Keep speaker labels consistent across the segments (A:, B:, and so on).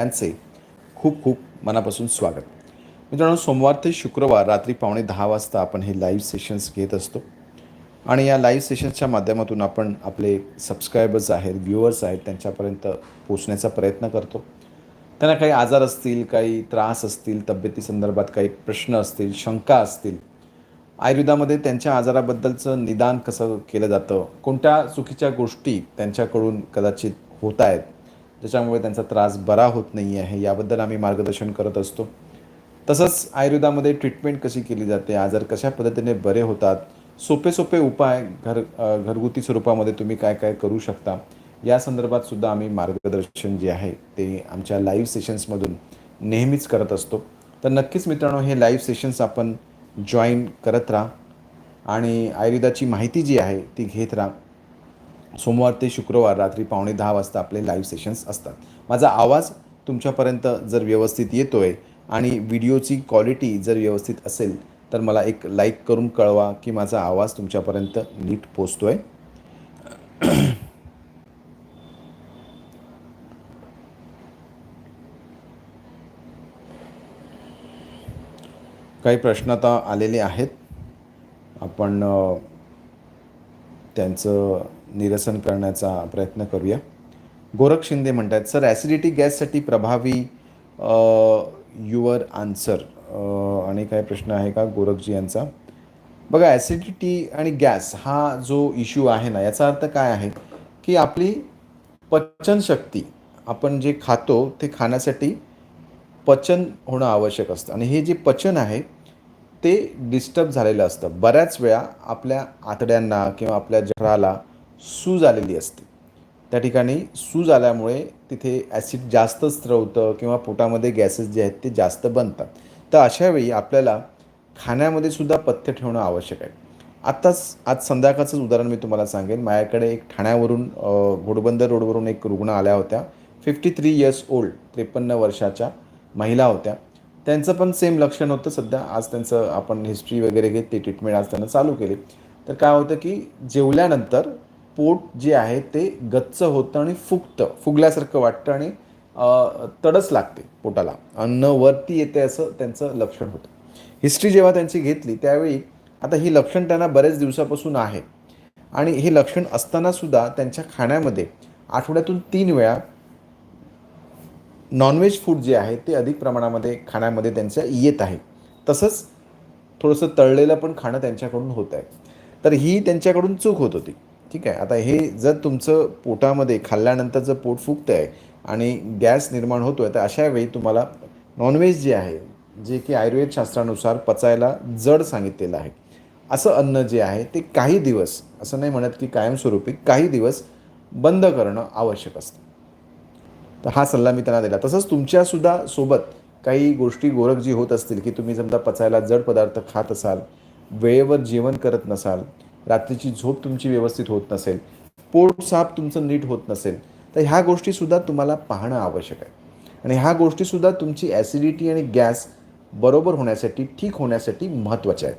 A: सगळ्यांचे खूप खूप मनापासून स्वागत. मित्रांनो सोमवार ते शुक्रवार रात्री पावणे दहा वाजता आपण हे लाईव्ह सेशन्स घेत असतो. आणि या लाईव्ह सेशन्सच्या माध्यमातून आपण आपले सबस्क्रायबर्स आहेत व्ह्युअर्स आहेत त्यांच्यापर्यंत पोचण्याचा प्रयत्न करतो. त्यांना काही आजार असतील काही त्रास असतील तब्येतीसंदर्भात काही प्रश्न असतील शंका असतील आयुर्वेदामध्ये त्यांच्या आजाराबद्दलचं निदान कसं केलं जातं कोणत्या चुकीच्या गोष्टी त्यांच्याकडून कदाचित होत आहेत ज्याच्यामुळे त्यांचा त्रास बरा होत नाही आहे याबद्दल आम्ही मार्गदर्शन करत असतो. तसंच आयुर्वेदामध्ये ट्रीटमेंट कशी केली जाते आजार कशा पद्धतीने बरे होतात सोपे सोपे उपाय घर घरगुती स्वरूपामध्ये तुम्ही काय काय करू शकता या संदर्भात सुद्धा आम्ही मार्गदर्शन जे आहे ते आमच्या लाईव्ह सेशन्समधून नेहमीच करत असतो. तर नक्कीच मित्रांनो हे लाईव्ह सेशन्स आपण जॉईन करत राहा आणि आयुर्वेदाची माहिती जी आहे ती घेत राहा. सोमवार ते शुक्रवार रात्री पावणे दहा वाजता आपले लाईव्ह सेशन्स असतात. माझा आवाज तुमच्यापर्यंत जर व्यवस्थित येतो आहे आणि व्हिडिओची क्वालिटी जर व्यवस्थित असेल तर मला एक लाईक करून कळवा की माझा आवाज तुमच्यापर्यंत नीट पोचतो आहे काही प्रश्न आता आलेले आहेत. आपण त्यांचं निरसन करण्याचा प्रयत्न करूया. गोरख शिंदे म्हणतात सर ॲसिडिटी गॅससाठी प्रभावी युअर आन्सर. आणि काय प्रश्न आहे का गोरखजी यांचा? बघा ॲसिडिटी आणि गॅस हा जो इश्यू आहे ना याचा अर्थ काय आहे? की आपली पचनशक्ती आपण जे खातो ते खाण्यासाठी पचन होणं आवश्यक असतं. आणि हे जे पचन आहे ते डिस्टर्ब झालेलं असतं. बऱ्याच वेळा आपल्या आतड्यांना किंवा आपल्या जठराला सूज आलेली असते. त्या ठिकाणी सूज आल्यामुळे तिथे ॲसिड जास्त स्त्रवतं किंवा पोटामध्ये गॅसेस जे आहेत ते जास्त बनतात. तर अशावेळी आपल्याला खाण्यामध्ये सुद्धा पथ्य ठेवणं आवश्यक आहे. आत्ताच आज संध्याकाळचंच उदाहरण मी तुम्हाला सांगेन. माझ्याकडे एक ठाण्यावरून घोडबंदर रोडवरून एक रुग्ण आल्या होत्या. फिफ्टी थ्री इयर्स ओल्ड त्रेपन्न वर्षाच्या महिला होत्या. त्यांचं पण सेम लक्षण होतं. सध्या आज त्यांचं आपण हिस्ट्री वगैरे घेत ते ट्रीटमेंट आज त्यांना चालू केली. तर काय होतं की जेवल्यानंतर पोट जे आहे ते गच्च होतं आणि फुगतं फुगल्यासारखं वाटतं आणि तडस लागते पोटाला. अन्न वरती येते असं त्यांचं लक्षण होतं. हिस्ट्री जेव्हा त्यांची घेतली त्यावेळी आता ही लक्षण त्यांना बरेच दिवसापासून आहे. आणि हे लक्षण असतानासुद्धा त्यांच्या खाण्यामध्ये आठवड्यातून तीन वेळा नॉनव्हेज फूड जे आहे ते अधिक प्रमाणामध्ये खाण्यामध्ये त्यांच्या येत आहे. तसंच थोडंसं तळलेलं पण खाणं त्यांच्याकडून होत आहे. तर ही त्यांच्याकडून चूक होत होती. ठीक आहे. आता हे जर तुमचं पोटामध्ये खाल्ल्यानंतर जर पोट फुगतं आहे आणि गॅस निर्माण होतो आहे तर अशा वेळी तुम्हाला नॉनव्हेज जे आहे जे की आयुर्वेद शास्त्रानुसार पचायला जड सांगितलेलं आहे. असं अन्न जे आहे ते काही दिवस असं नाही म्हणत की कायमस्वरूपी काही दिवस बंद करणं आवश्यक असतं. तर हा सल्ला मी त्यांना दिला. तसंच तुमच्यासुद्धा सोबत काही गोष्टी गोरखजी होत असतील की तुम्ही समजा पचायला जड पदार्थ खात असाल वेळेवर जेवण करत नसाल रात्रीची झोप तुमची व्यवस्थित होत नसेल पोट साफ तुमचं नीट होत नसेल तर ह्या गोष्टीसुद्धा तुम्हाला पाहणं आवश्यक आहे. आणि ह्या गोष्टीसुद्धा तुमची ॲसिडिटी आणि गॅस बरोबर होण्यासाठी ठीक होण्यासाठी महत्त्वाच्या आहेत.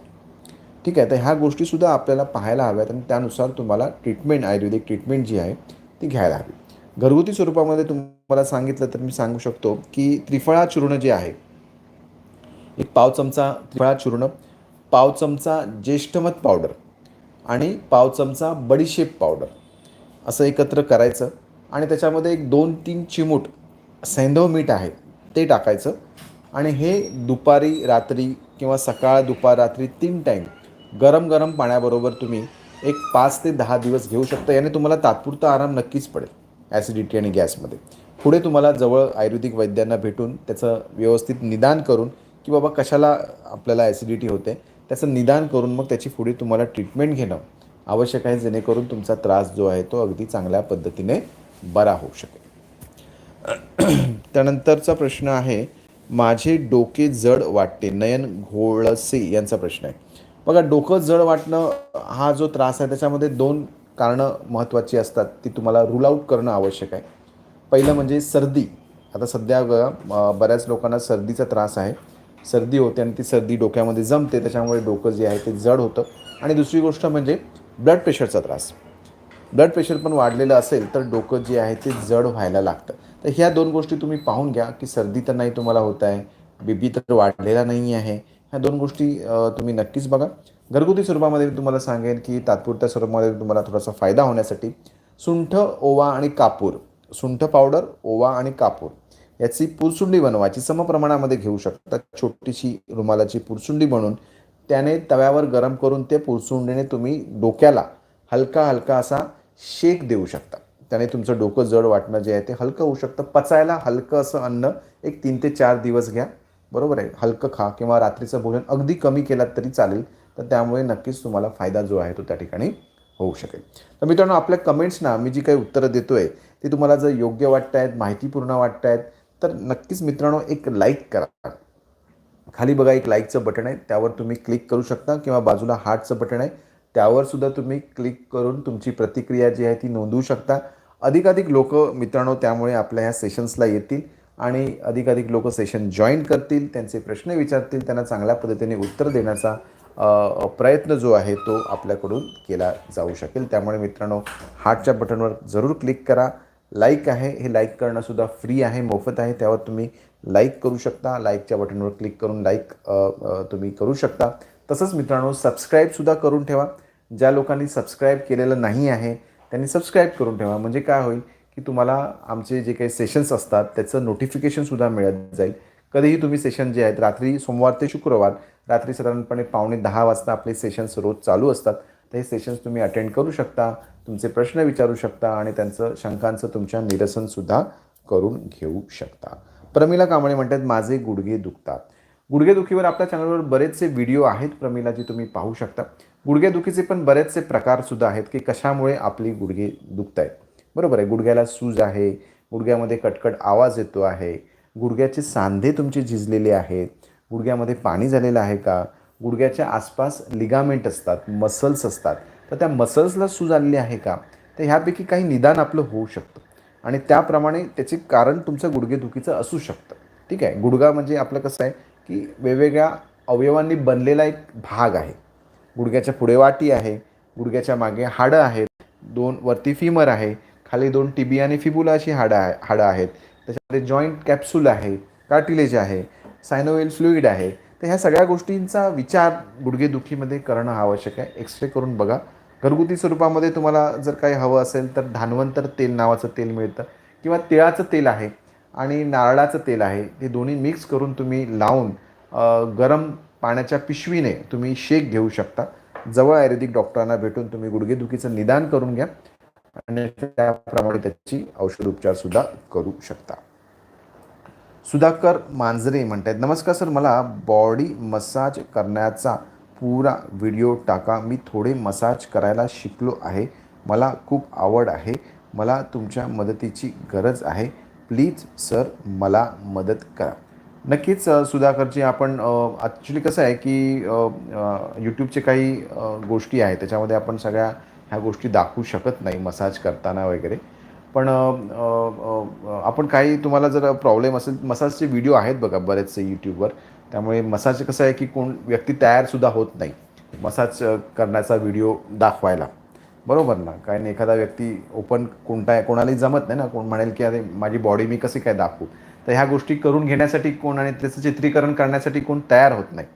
A: ठीक आहे तर ह्या गोष्टीसुद्धा आपल्याला पाहायला हव्यात आणि त्यानुसार तुम्हाला ट्रीटमेंट आयुर्वेदिक ट्रीटमेंट जी आहे ती घ्यायला हवी. घरगुती स्वरूपामध्ये तुम्हाला सांगितलं तर मी सांगू शकतो की त्रिफळा चूर्ण जे आहे एक पाव चमचा त्रिफळा चूर्ण पाव चमचा ज्येष्ठमत पावडर आणि पाव चमचा बडीशेप पावडर असं एकत्र करायचं आणि त्याच्यामध्ये एक दोन तीन चिमूट सैंधव मीठ आहे ते टाकायचं. आणि हे दुपारी रात्री किंवा सकाळ दुपार रात्री तीन टाईम गरम गरम पाण्याबरोबर तुम्ही एक पाच ते दहा दिवस घेऊ शकता. याने तुम्हाला तात्पुरता आराम नक्कीच पडेल ॲसिडिटी आणि गॅसमध्ये. पुढे तुम्हाला जवळ आयुर्वेदिक वैद्यांना भेटून त्याचं व्यवस्थित निदान करून की बाबा कशाला आपल्याला ॲसिडिटी होते त्याचं निदान करून मग त्याची पुढे तुम्हाला ट्रीटमेंट घेणं आवश्यक आहे जेणेकरून तुमचा त्रास जो आहे तो अगदी चांगल्या पद्धतीने बरा होऊ शकेल. त्यानंतरचा प्रश्न आहे माझे डोके जड वाटते नयन घोळसे यांचा प्रश्न आहे. बघा डोकं जड वाटणं हा जो त्रास आहे त्याच्यामध्ये दोन कारणं महत्त्वाची असतात ती तुम्हाला रूल आऊट करणं आवश्यक आहे. पहिलं म्हणजे सर्दी. आता सध्या बऱ्याच लोकांना सर्दीचा त्रास आहे. सर्दी होते आणि ती सर्दी डोक्यामध्ये जमते त्याच्यामुळे डोकं जे आहे ते जड होतं. आणि दुसरी गोष्ट म्हणजे ब्लड प्रेशरचा त्रास. ब्लड प्रेशर पण वाढलेलं असेल तर डोकं जे आहे ते जड व्हायला लागतं. तर ह्या दोन गोष्टी तुम्ही पाहून घ्या की सर्दी तर नाही तुम्हाला होत आहे बीबी तर वाढलेला नाही आहे. ह्या दोन गोष्टी तुम्ही नक्कीच बघा. घरगुती स्वरूपामध्ये मी तुम्हाला सांगेन की तात्पुरत्या स्वरूपामध्ये तुम्हाला थोडासा फायदा होण्यासाठी सुंठ ओवा आणि कापूर सुंठ पावडर ओवा आणि कापूर. याची पुरसुंडी बनवायची. समप्रमाणामध्ये घेऊ शकता. छोटीशी रुमालाची पुरसुंडी बनवून त्याने तव्यावर गरम करून ते पुरसुंडीने तुम्ही डोक्याला हलका हलका असा शेक देऊ शकता. त्याने तुमचं डोकं जड वाटणं जे आहे ते हलकं होऊ शकतं. पचायला हलकं असं अन्न एक तीन ते चार दिवस घ्या. बरोबर आहे. हलकं खा किंवा रात्रीचं भोजन अगदी कमी केलात तरी चालेल. तर त्यामुळे नक्कीच तुम्हाला फायदा जो आहे तो त्या ठिकाणी होऊ शकेल. तर मित्रांनो आपल्या कमेंट्सना मी जी काही उत्तरं देतो आहे ती तुम्हाला जर योग्य वाटत आहेत माहितीपूर्ण वाटत आहेत तर नक्कीच मित्रांनो एक लाईक करा. खाली बघा एक लाईकचं बटन आहे. त्यावर तुम्ही क्लिक करू शकता किंवा बाजूला हार्टचं बटन आहे. त्यावर सुद्धा तुम्ही क्लिक करून तुमची प्रतिक्रिया जी आहे ती नोंदवू शकता. अधिकाधिक लोक मित्रांनो त्यामुळे आपल्या ह्या सेशन्सला येतील आणि अधिकाधिक लोक सेशन जॉईन करतील त्यांचे प्रश्न विचारतील त्यांना चांगल्या पद्धतीने उत्तर देण्याचा प्रयत्न जो आहे तो आपल्याकडून केला जाऊ शकेल. त्यामुळे मित्रांनो हार्टच्या बटनवर जरूर क्लिक करा. लाईक आहे हे लाईक करणंसुद्धा फ्री आहे मोफत आहे त्यावर तुम्ही लाईक करू शकता. लाईकच्या बटनवर क्लिक करून लाईक तुम्ही करू शकता. तसंच मित्रांनो सबस्क्राईबसुद्धा करून ठेवा. ज्या लोकांनी सबस्क्राईब केलेलं नाही आहे त्यांनी सबस्क्राईब करून ठेवा. म्हणजे काय होईल की तुम्हाला आमचे जे काही सेशन्स असतात त्याचं नोटिफिकेशनसुद्धा मिळत जाईल. कधीही तुम्ही सेशन जे आहेत रात्री सोमवार ते शुक्रवार रात्री साधारणपणे पावणे दहा वाजता आपले सेशन्स रोज चालू असतात. तर हे सेशन्स तुम्ही अटेंड करू शकता तुमचे प्रश्न विचारू शकता आणि त्यांचं शंकांचं तुमच्या निरसनसुद्धा करून घेऊ शकता. प्रमिला कांबळे म्हणतात माझे गुडघे दुखतात. गुडघेदुखीवर आपल्या चॅनलवर बरेचसे व्हिडिओ आहेत प्रमिला जी तुम्ही पाहू शकता. गुडघेदुखीचे पण बरेचसे प्रकारसुद्धा आहेत की कशामुळे आपली गुडघे दुखत आहेत बरोबर आहे गुडघ्याला सूज आहे गुडघ्यामध्ये कटकट आवाज येतो आहे गुडघ्याचे सांधे तुमचे झिजलेले आहेत गुडघ्यामध्ये पाणी झालेलं आहे का? गुडघ्याच्या आसपास लिगामेंट असतात मसल्स असतात. तर त्या मसल्सला सूज आलेली आहे का? तर ह्यापैकी काही निदान आपलं होऊ शकतं. आणि त्याप्रमाणे त्याचे कारण तुमचं गुडघेदुखीचं असू शकतं. ठीक आहे? गुडघा म्हणजे आपलं कसं आहे की वेगवेगळ्या अवयवांनी बनलेला एक भाग आहे. गुडघ्याच्या पुढे वाटी आहे गुडघ्याच्या मागे हाडं आहेत दोन वरती फिमर आहे खाली दोन टीबी आणि फिबुला अशी हाडं आहे हाडं आहेत. त्याच्यामध्ये जॉईंट कॅप्सूल आहे कार्टिलेज आहे सायनोवेल फ्लुईड आहे तर ह्या सगळ्या गोष्टींचा विचार गुडघेदुखीमध्ये करणं आवश्यक आहे. एक्सरे करून बघा. घरगुती स्वरूपामध्ये तुम्हाला जर काही हवं असेल तर धानवंतर तेल नावाचं तेल मिळतं किंवा तिळाचं तेल आहे आणि नारळाचं तेल आहे. हे दोन्ही मिक्स करून तुम्ही लावून गरम पाण्याच्या पिशवीने तुम्ही शेक घेऊ शकता. जवळ आयुर्वेदिक डॉक्टरांना भेटून तुम्ही गुडघेदुखीचं निदान करून घ्या आणि त्याप्रमाणे त्याची औषध उपचारसुद्धा करू शकता. सुधाकर मांजरे म्हणतात नमस्कार सर मला बॉडी मसाज करण्याचा पुरा व्हिडिओ टाका. मी थोडे मसाज करायला शिकलो आहे. मला खूप आवड आहे. मला तुमच्या मदतीची गरज आहे. प्लीज सर मला मदत करा. नक्कीच सुधाकरची आपण ॲक्च्युली कसं आहे की यूट्यूबचे काही गोष्टी आहेत. त्याच्यामध्ये आपण सगळ्या ह्या गोष्टी दाखवू शकत नाही मसाज करताना वगैरे. पण आपण काही तुम्हाला जर प्रॉब्लेम असेल मसाजचे व्हिडिओ आहेत बघा बरेचसे यूट्यूबवर त्यामुळे मसाज कसं आहे की कोण व्यक्ती तयारसुद्धा होत नाही मसाज करण्याचा व्हिडिओ दाखवायला. बरोबर ना? कारण एखादा व्यक्ती ओपन कोणता कोणालाही जमत नाही ना. कोण म्हणेल की अरे माझी बॉडी मी कशी काय दाखवू? तर ह्या गोष्टी करून घेण्यासाठी कोण आणि त्याचं चित्रीकरण करण्यासाठी कोण तयार होत नाही.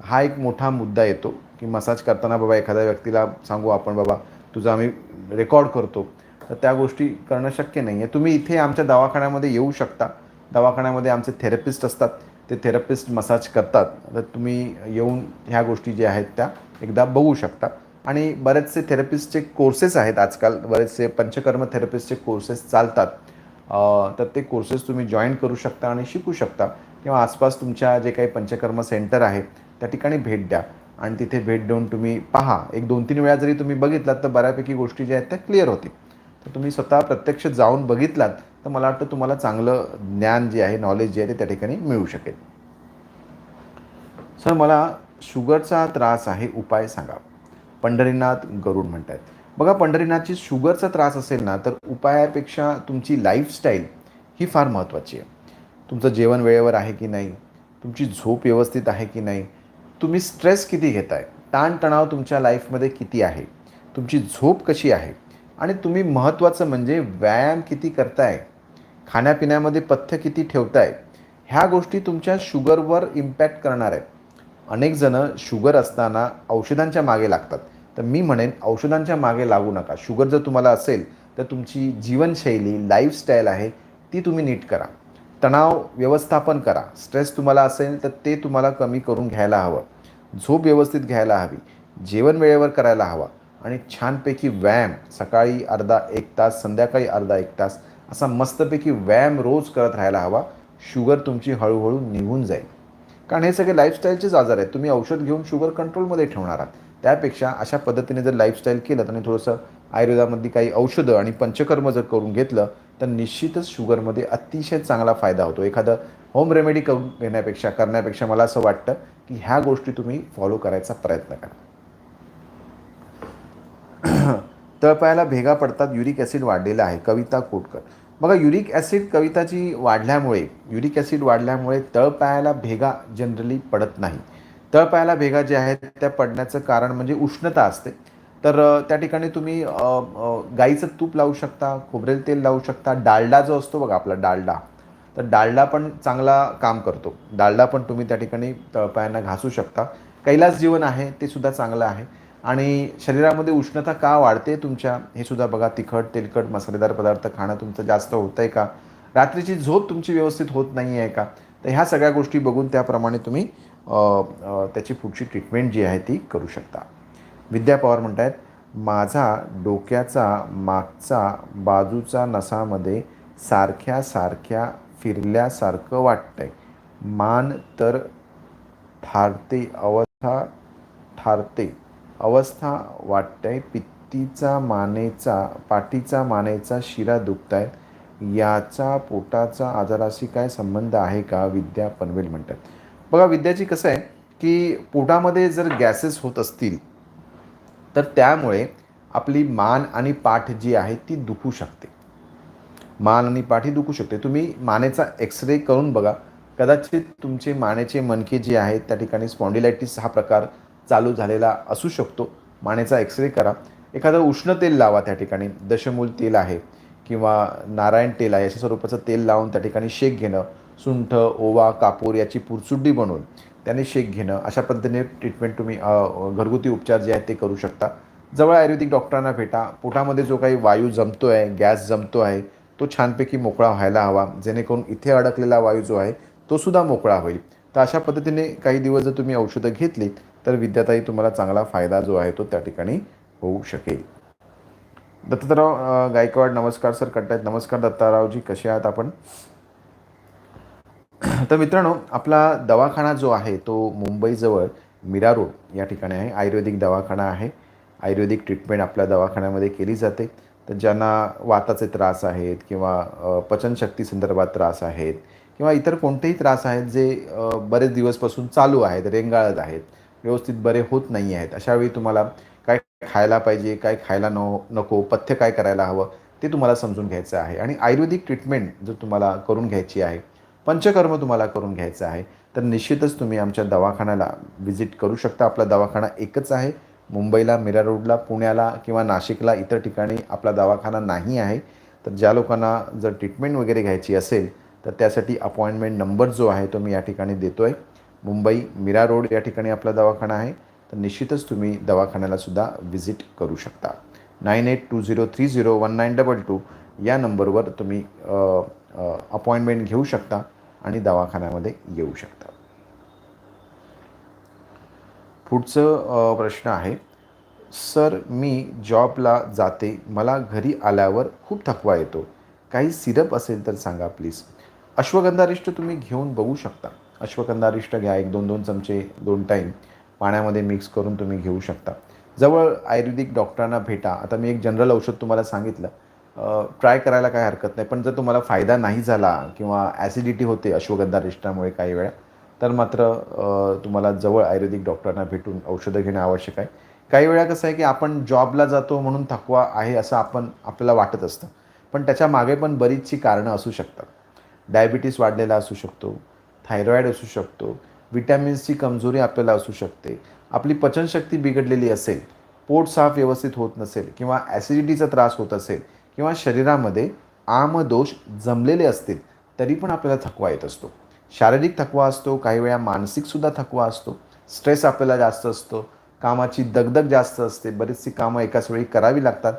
A: हा एक मोठा मुद्दा येतो की मसाज करताना बाबा एखाद्या व्यक्तीला सांगू आपण बाबा तुझं आम्ही रेकॉर्ड करतो. तर त्या गोष्टी करणं शक्य नाही आहे तुम्ही इथे आमच्या दवाखान्यामध्ये येऊ शकता. दवाखान्यामध्ये आमचे थेरपिस्ट असतात. ते थेरपिस्ट मसाज करतात. तर तुम्ही येऊन ह्या गोष्टी ज्या आहेत त्या एकदा बघू शकता. आणि बरेचसे थेरपिस्टचे कोर्सेस आहेत आजकाल. बरेचसे पंचकर्म थेरपिस्टचे कोर्सेस चालतात. तर ते कोर्सेस तुम्ही जॉईन करू शकता आणि शिकू शकता. किंवा आसपास तुमच्या जे काही पंचकर्म सेंटर आहे त्या ठिकाणी भेट द्या. आणि तिथे भेट देऊन तुम्ही पहा. एक दोन तीन वेळा जरी तुम्ही बघितलात तर बऱ्यापैकी गोष्टी ज्या आहेत त्या क्लिअर होतील. तर तुम्ही स्वतः प्रत्यक्ष जाऊन बघितलात तर मला वाटतं तुम्हाला चांगलं ज्ञान जे आहे नॉलेज जे आहे ते त्या ठिकाणी मिळू शकेल. सर मला शुगरचा त्रास आहे उपाय सांगा. पंढरीनाथ गरुड म्हणत आहेत बघा पंढरीनाथची शुगरचा त्रास असेल ना तर उपायापेक्षा तुमची लाईफस्टाईल ही फार महत्त्वाची आहे. तुमचं जेवण वेळेवर आहे की नाही? तुमची झोप व्यवस्थित आहे की नाही? तुम्ही स्ट्रेस किती घेताय? ताणतणाव तुमच्या लाईफमध्ये किती आहे? तुमची झोप कशी आहे? आणि तुम्ही महत्त्वाचं म्हणजे व्यायाम किती करताय खाण्यापिण्यामध्ये पथ्य किती ठेवताय ह्या गोष्टी तुमच्या शुगरवर इम्पॅक्ट करणार आहे अनेक जण शुगर असताना औषधांच्या मागे लागतात. तर मी म्हणेन औषधांच्या मागे लागू नका. शुगर जर तुम्हाला असेल तर तुमची जीवनशैली लाईफस्टाईल आहे ती तुम्ही नीट करा. तणाव व्यवस्थापन करा. स्ट्रेस तुम्हाला असेल तर ते तुम्हाला कमी करून घ्यायला हवं. झोप व्यवस्थित घ्यायला हवी. जेवण वेळेवर करायला हवा. आणि छानपैकी व्यायाम सकाळी अर्धा एक तास संध्याकाळी अर्धा एक तास असा मस्तपैकी व्यायाम रोज करत राहायला हवा. शुगर तुमची हळूहळू निघून जाईल. कारण हे सगळे लाईफस्टाईलचेच आजार आहेत. तुम्ही औषध घेऊन शुगर कंट्रोलमध्ये ठेवणार आहात. त्यापेक्षा अशा पद्धतीने जर लाईफस्टाईल केलं आणि थोडंसं आयुर्वेदामधली काही औषधं आणि पंचकर्म जर करून घेतलं तर निश्चितच शुगरमध्ये अतिशय चांगला फायदा होतो. एखादं होम रेमेडी करून घेण्यापेक्षा करण्यापेक्षा मला असं वाटतं की ह्या गोष्टी तुम्ही फॉलो करायचा प्रयत्न करा. तळपायाला भेगा पडतात युरिक ॲसिड वाढलेला आहे कविता कोटकर. बघा युरिक ॲसिड कविताची वाढल्यामुळे युरिक ॲसिड वाढल्यामुळे तळपायाला भेगा जनरली पडत नाही. तळपायाला भेगा ज्या आहेत त्या पडण्याचं कारण म्हणजे उष्णता असते. तर त्या ठिकाणी तुम्ही गाईचं तूप लावू शकता खोबरेल तेल लावू शकता डालडा जो असतो बघा आपला डालडा. तर डालडा पण चांगला काम करतो. डालडा पण तुम्ही त्या ठिकाणी तळपायांना घासू शकता. कैलास जीवन आहे ते सुद्धा चांगलं आहे. आणि शरीरामध्ये उष्णता का वाढते तुमच्या? हे सुद्धा बघा तिखट तेलकट मसालेदार पदार्थ खाणं तुमचं जास्त होतं आहे का? रात्रीची झोप तुमची व्यवस्थित होत नाही आहे का? तर ह्या सगळ्या गोष्टी बघून त्याप्रमाणे तुम्ही त्याची पुढची ट्रीटमेंट जी आहे ती करू शकता. विद्या पवार म्हणत आहेत माझा डोक्याचा मागचा बाजूचा नसामध्ये सारख्या सारख्या फिरल्यासारखं वाटतंय. मान तर ठारते अवस्था ठारते. अवस्था वाटतंय. पित्तीचा मानेचा पाठीचा मानेचा शिरा दुखतायत. याचा पोटाचा आजाराशी काय संबंध आहे का? विद्या पनवेल म्हणतात. बघा विद्याची कसं आहे की पोटामध्ये जर गॅसेस होत असतील तर त्यामुळे आपली मान आणि पाठ जी आहे ती दुखू शकते. मान आणि पाठ ही दुखू शकते. तुम्ही मानेचा एक्सरे करून बघा. कदाचित तुमचे मानेचे मणके जे आहेत त्या ठिकाणी स्पॉन्डिलायटिस हा प्रकार चालू झालेला असू शकतो. मानेचा एक्सरे करा. एखादं उष्ण तेल लावा त्या ठिकाणी. दशमूल तेल आहे किंवा नारायण तेल आहे अशा स्वरूपाचं तेल लावून त्या ठिकाणी शेक घेणं. सुंठ ओवा कापूर याची पुरचुड्डी बनवून त्याने शेक घेणं. अशा पद्धतीने ट्रीटमेंट तुम्ही घरगुती उपचार जे आहेत ते करू शकता. जवळ आयुर्वेदिक डॉक्टरांना भेटा. पोटामध्ये जो काही वायू जमतो आहे गॅस जमतो आहे तो छानपैकी मोकळा व्हायला हवा. जेणेकरून इथे अडकलेला वायू जो आहे तो सुद्धा मोकळा होईल. तर अशा पद्धतीने काही दिवस जर तुम्ही औषधं घेतली तर विद्याताई तुम्हाला चांगला फायदा जो आहे तो त्या ठिकाणी होऊ शकेल. दत्ताराव गायकवाड नमस्कार सर करतायत नमस्कार दत्तारावजी कसे आहात आपण? तर मित्रांनो आपला दवाखाना जो आहे तो मुंबईजवळ मीरा रोड या ठिकाणी आहे. आयुर्वेदिक दवाखाना आहे. आयुर्वेदिक ट्रीटमेंट आपल्या दवाखान्यामध्ये केली जाते. तर ज्यांना वाताचे त्रास आहेत किंवा पचनशक्ती संदर्भात त्रास आहेत किंवा इतर कोणतेही त्रास आहेत जे बरेच दिवसपासून चालू आहेत रेंगाळत आहेत व्यवस्थित बरे होत नाही आहेत. अशावेळी तुम्हाला काय खायला पाहिजे काय खायला नो नको पथ्य काय करायला हवं ते तुम्हाला समजून घ्यायचं आहे. आणि आयुर्वेदिक ट्रीटमेंट जर तुम्हाला करून घ्यायची आहे पंचकर्म तुम्हाला करून घ्यायचं आहे तर निश्चितच तुम्ही आमच्या दवाखान्याला व्हिजिट करू शकता. आपला दवाखाना एकच आहे. मुंबईला मिरा रोडला पुण्याला किंवा नाशिकला इतर ठिकाणी आपला दवाखाना नाही आहे. तर ज्या लोकांना जर ट्रीटमेंट वगैरे घ्यायची असेल तर त्यासाठी अपॉइंटमेंट नंबर जो आहे तो मी या ठिकाणी देतो आहे मुंबई मीरा रोड या ठिकाणी आपला दवाखाना आहे. तर निश्चितच तुम्ही दवाखान्याला सुद्धा व्हिजिट करू शकता. Nine eight two zero three zero one nine double two या नंबरवर तुम्ही अपॉइंटमेंट घेऊ शकता आणि दवाखान्यामध्ये येऊ शकता. पुढचं प्रश्न आहे. सर मी जॉबला जाते. मला घरी आल्यावर खूप थकवा येतो. काही सिरप असेल तर सांगा प्लीज. अश्वगंधारिष्ट तुम्ही घेऊन बघू शकता. अश्वगंधा अरिष्ट घ्या एक दोन दोन चमचे दोन टाईम पाण्यामध्ये मिक्स करून तुम्ही घेऊ शकता. जवळ आयुर्वेदिक डॉक्टरांना भेटा. आता मी एक जनरल औषध तुम्हाला सांगितलं. ट्राय करायला काय हरकत नाही पण जर तुम्हाला फायदा नाही झाला किंवा ॲसिडिटी होते अश्वगंधा रिष्टामुळे काही वेळा तर मात्र तुम्हाला जवळ आयुर्वेदिक डॉक्टरांना भेटून औषधं घेणं आवश्यक आहे. काही वेळा कसं आहे की आपण जॉबला जातो म्हणून थकवा आहे असं आपण आपल्याला वाटत असतं. पण त्याच्यामागे पण बरीचशी कारणं असू शकतात. डायबिटीस वाढलेला असू शकतो. थायरॉईड असू शकतो विटॅमिन्सची कमजोरी आपल्याला असू शकते. आपली पचनशक्ती बिघडलेली असेल पोट साफ व्यवस्थित होत नसेल किंवा ॲसिडिटीचा त्रास होत असेल किंवा शरीरामध्ये आमदोष जमलेले असतील तरी पण आपल्याला थकवा येत असतो. शारीरिक थकवा असतो काही वेळा मानसिकसुद्धा थकवा असतो. स्ट्रेस आपल्याला जास्त असतो कामाची दगदग जास्त असते बरीचशी कामं एकाच वेळी करावी लागतात.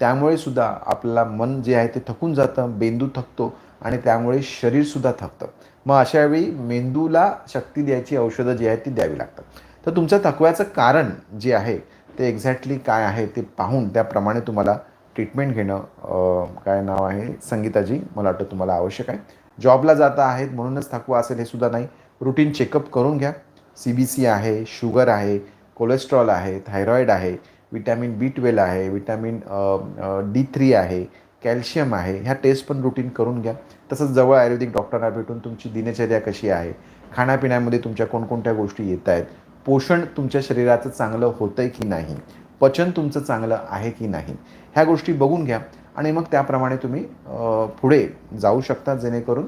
A: त्यामुळे सुद्धा आपल्याला मन जे आहे ते थकून जातं मेंदू थकतो आणि त्यामुळे शरीरसुद्धा थकतं. मग अशा वेळी मेंदूला शक्ती द्यायची औषधं जी आहेत ती द्यावी लागतात. तर तुमचं थकव्याचं कारण जे आहे ते एक्झॅक्टली काय आहे ते पाहून त्याप्रमाणे तुम्हाला ट्रीटमेंट घेणं काय नाव आहे संगीताजी मला वाटतं तुम्हाला आवश्यक आहे. जॉबला जाता आहेत म्हणूनच थकवा असेल हे सुद्धा नाही. रुटीन चेकअप करून घ्या. सी बी सी आहे शुगर आहे कोलेस्ट्रॉल आहे थायरॉईड आहे विटॅमिन बी ट्वेल्व आहे विटॅमिन डी थ्री आहे कॅल्शियम आहे ह्या टेस्ट पण रुटीन करून घ्या. तसंच जवळ आयुर्वेदिक डॉक्टरना भेटून तुमची दिनचर्या कशी आहे खाण्यापिण्यामध्ये तुमच्या कोणकोणत्या गोष्टी येत आहेत पोषण तुमच्या शरीराचं चांगलं होतं आहे की नाही पचन तुमचं चांगलं आहे की नाही ह्या गोष्टी बघून घ्या. आणि मग त्याप्रमाणे तुम्ही पुढे जाऊ शकता जेणेकरून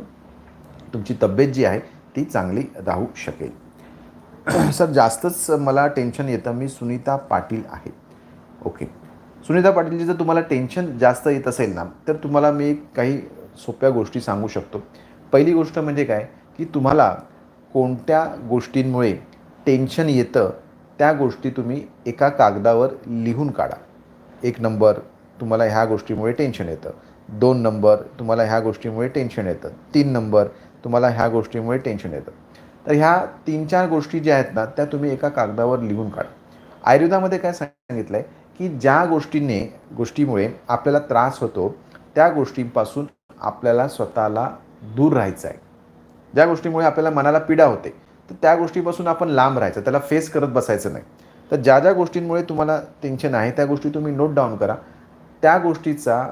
A: तुमची तब्येत जी आहे ती चांगली राहू शकेल. सर जास्तच मला टेन्शन येतं. मी सुनीता पाटील आहे. ओके. सुनीता पाटीलजी जर तुम्हाला टेन्शन जास्त येत असेल ना तर तुम्हाला मी काही सोप्या गोष्टी सांगू शकतो. पहिली गोष्ट म्हणजे काय? की तुम्हाला कोणत्या गोष्टींमुळे टेन्शन येतं त्या गोष्टी तुम्ही एका कागदावर लिहून काढा. एक नंबर तुम्हाला ह्या गोष्टीमुळे टेन्शन येतं. दोन नंबर तुम्हाला ह्या गोष्टीमुळे टेन्शन येतं. तीन नंबर तुम्हाला ह्या गोष्टीमुळे टेन्शन येतं. तर ह्या तीन चार गोष्टी ज्या आहेत ना त्या तुम्ही एका कागदावर लिहून काढा. आयुर्वेदामध्ये काय सांगितलं आहे की ज्या गोष्टीने गोष्टीमुळे आपल्याला त्रास होतो त्या गोष्टींपासून आपल्याला स्वतःला दूर राहायचं आहे ज्या गोष्टीमुळे आपल्याला मनाला पीडा होते तर त्या गोष्टीपासून आपण लांब राहायचं त्याला फेस करत बसायचं नाही. तर ज्या ज्या गोष्टींमुळे तुम्हाला टेन्शन आहे त्या गोष्टी तुम्ही नोट डाऊन करा. त्या गोष्टीचा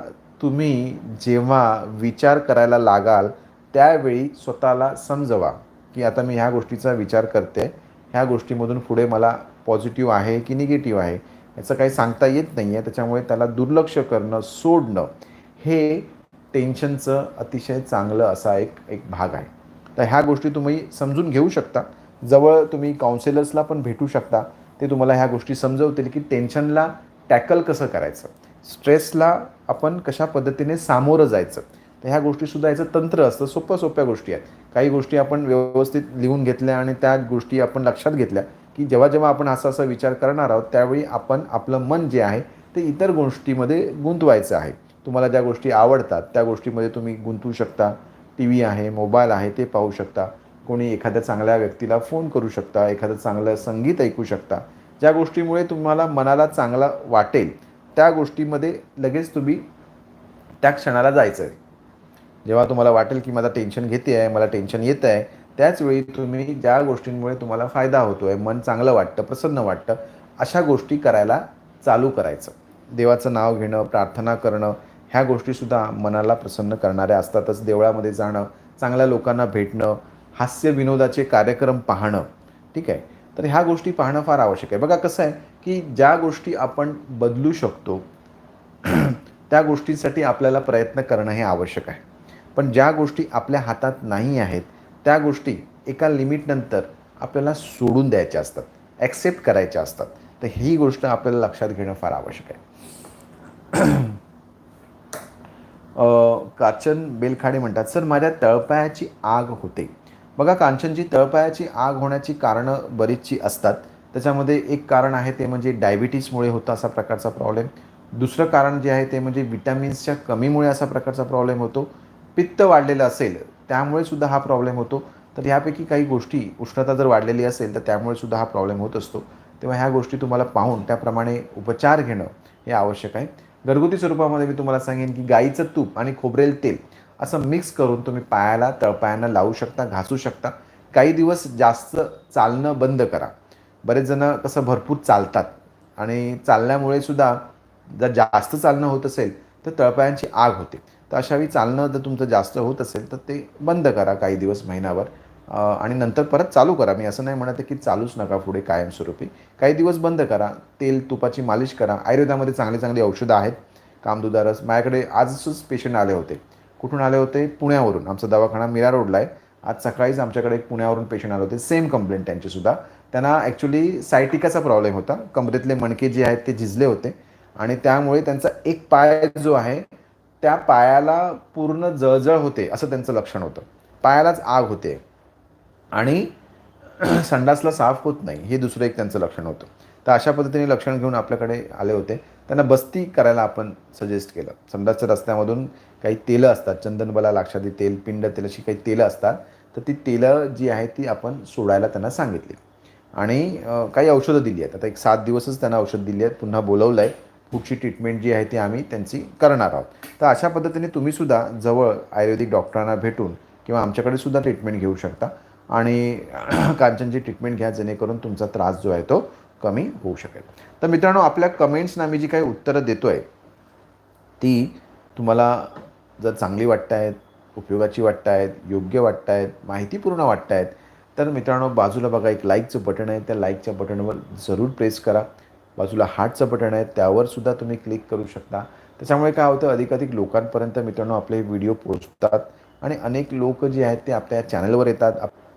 A: तुम्ही जेव्हा विचार करायला लागाल त्यावेळी स्वतःला समजवा की आता मी ह्या गोष्टीचा विचार करते ह्या गोष्टीमधून पुढे मला पॉझिटिव्ह आहे की निगेटिव्ह आहे. याचं काही सांगता येत नाही आहे त्याच्यामुळे त्याला दुर्लक्ष करणं सोडणं हे टेन्शनचं अतिशय चांगलं असा एक एक भाग आहे. तर ह्या गोष्टी तुम्ही समजून घेऊ शकता. जवळ तुम्ही काउन्सिलर्सला पण भेटू शकता. ते तुम्हाला ह्या गोष्टी समजवतील की टेन्शनला टॅकल कसं करायचं? स्ट्रेसला आपण कशा पद्धतीने सामोरं जायचं? तर ह्या गोष्टीसुद्धा याचं तंत्र असतं. सोप्या सोप्या गोष्टी आहेत. काही गोष्टी आपण व्यवस्थित लिहून घेतल्या आणि त्या गोष्टी आपण लक्षात घेतल्या. की जेव्हा जेव्हा आपण असा असा विचार करणार आहोत त्यावेळी आपण आपलं मन जे आहे ते इतर गोष्टीमध्ये गुंतवायचं आहे. तुम्हाला ज्या गोष्टी आवडतात त्या गोष्टीमध्ये तुम्ही गुंतवू शकता. टी व्ही आहे मोबाईल आहे ते पाहू शकता. कोणी एखाद्या चांगल्या व्यक्तीला फोन करू शकता एखादं चांगलं संगीत ऐकू शकता. ज्या गोष्टीमुळे तुम्हाला मनाला चांगला वाटेल त्या गोष्टीमध्ये लगेच तुम्ही त्या क्षणाला जायचं आहे जेव्हा तुम्हाला वाटेल की मला टेन्शन घेते आहे मला टेन्शन येत आहे त्याच वेळी तुम्ही ज्या गोष्टींमुळे तुम्हाला फायदा होतो आहे मन चांगलं वाटतं प्रसन्न वाटतं अशा गोष्टी करायला चालू करायचं. देवाचं नाव घेणं प्रार्थना करणं ह्या गोष्टीसुद्धा मनाला प्रसन्न करणाऱ्या असतातच देवळामध्ये जाणं चांगल्या लोकांना भेटणं हास्य विनोदाचे कार्यक्रम पाहणं ठीक आहे? तर ह्या गोष्टी पाहणं फार आवश्यक आहे. बघा कसं आहे की ज्या गोष्टी आपण बदलू शकतो त्या गोष्टींसाठी आपल्याला प्रयत्न करणं हे आवश्यक आहे. पण ज्या गोष्टी आपल्या हातात नाही आहेत त्या गोष्टी एका लिमिटनंतर आपल्याला सोडून द्यायच्या असतात. ॲक्सेप्ट करायच्या असतात. तर ही गोष्ट आपल्याला लक्षात घेणं फार आवश्यक आहे. काचन कांचन बेलखाडे म्हणतात सर माझ्या तळपायाची आग होते. बघा कांचनची तळपायाची आग होण्याची कारणं बरीचशी असतात. त्याच्यामध्ये एक कारण आहे ते म्हणजे डायबिटीसमुळे होतं असा प्रकारचा प्रॉब्लेम. दुसरं कारण जे आहे ते म्हणजे विटॅमिन्सच्या कमीमुळे असा प्रकारचा प्रॉब्लेम होतो. पित्त वाढलेलं असेल त्यामुळे सुद्धा हा प्रॉब्लेम होतो. तर ह्यापैकी काही गोष्टी उष्णता जर वाढलेली असेल तर त्यामुळे सुद्धा हा प्रॉब्लेम होत असतो. तेव्हा ह्या गोष्टी तुम्हाला पाहून त्याप्रमाणे उपचार घेणं हे आवश्यक आहे. घरगुती स्वरूपामध्ये मी तुम्हाला सांगेन की गाईचं तूप आणि खोबरेल तेल असं मिक्स करून तुम्ही पायाला तळपायांना लावू शकता घासू शकता. काही दिवस जास्त चालणं बंद करा. बरेच जण कसं भरपूर चालतात. आणि चालण्यामुळे सुद्धा जर जास्त चालणं होत असेल तर तळपायांची आग होते. तर अशावेळी चालणं जर तुमचं जास्त होत असेल तर ते बंद करा काही दिवस महिनाभर. आणि नंतर परत चालू करा. मी असं नाही म्हणत आहे की चालूच नका पुढे कायमस्वरूपी. काही दिवस बंद करा. तेल तुपाची मालिश करा. आयुर्वेदामध्ये चांगली चांगली औषधं आहेत. कामदुधारस माझ्याकडे आजच पेशंट आले होते. कुठून आले होते? पुण्यावरून. आमचा दवाखाना मीरा रोडला आहे. आज सकाळीच आमच्याकडे एक पुण्यावरून पेशंट आले होते. सेम कंप्लेंट त्यांचीसुद्धा त्यांना ॲक्च्युली सायटिकाचा प्रॉब्लेम होता. कमरेतले मणके जे आहेत ते झिजले होते. आणि त्यामुळे त्यांचा एक पाय जो आहे त्या पायाला पूर्ण जळजळ होते असं त्यांचं लक्षण होतं. पायालाच आग होते. आणि संडासला साफ होत नाही हे दुसरं एक त्यांचं लक्षण होतं. तर अशा पद्धतीने लक्षण घेऊन आपल्याकडे आले होते. त्यांना बस्ती करायला आपण सजेस्ट केलं. संडासच्या रस्त्यामधून काही तेलं असतात चंदनबला लाक्षादी तेल पिंड तेल अशी काही तेलं असतात. तर ती तेलं जी आहेत ती आपण सोडायला त्यांना सांगितली. आणि काही औषधं दिली आहेत. आता एक सात दिवसच त्यांना औषध दिली आहेत. पुन्हा बोलवलं आहे पुढची ट्रीटमेंट जी आहे ती आम्ही त्यांची करणार आहोत. तर अशा पद्धतीने तुम्हीसुद्धा जवळ आयुर्वेदिक डॉक्टरांना भेटून किंवा आमच्याकडे सुद्धा ट्रीटमेंट घेऊ शकता. आणि कांचनची ट्रीटमेंट घ्या जेणेकरून तुमचा त्रास जो आहे तो कमी होऊ शकेल. तर मित्रांनो आपल्या कमेंट्सना मी जी काही उत्तरं देतो आहे ती तुम्हाला जर चांगली वाटत आहेत उपयोगाची वाटत आहेत योग्य वाटत आहेत माहितीपूर्ण वाटत आहेत तर मित्रांनो बाजूला बघा एक लाईकचं बटन आहे. त्या लाईकच्या बटनवर जरूर प्रेस करा. बाजूला हार्टचं बटन आहे त्यावर सुद्धा तुम्ही क्लिक करू शकता. त्याच्यामुळे काय होतं अधिकाधिक लोकांपर्यंत मित्रांनो आपले व्हिडिओ पोहोचतात आणि अनेक लोक जे आहेत ते आपल्या चॅनलवर येतात. आप-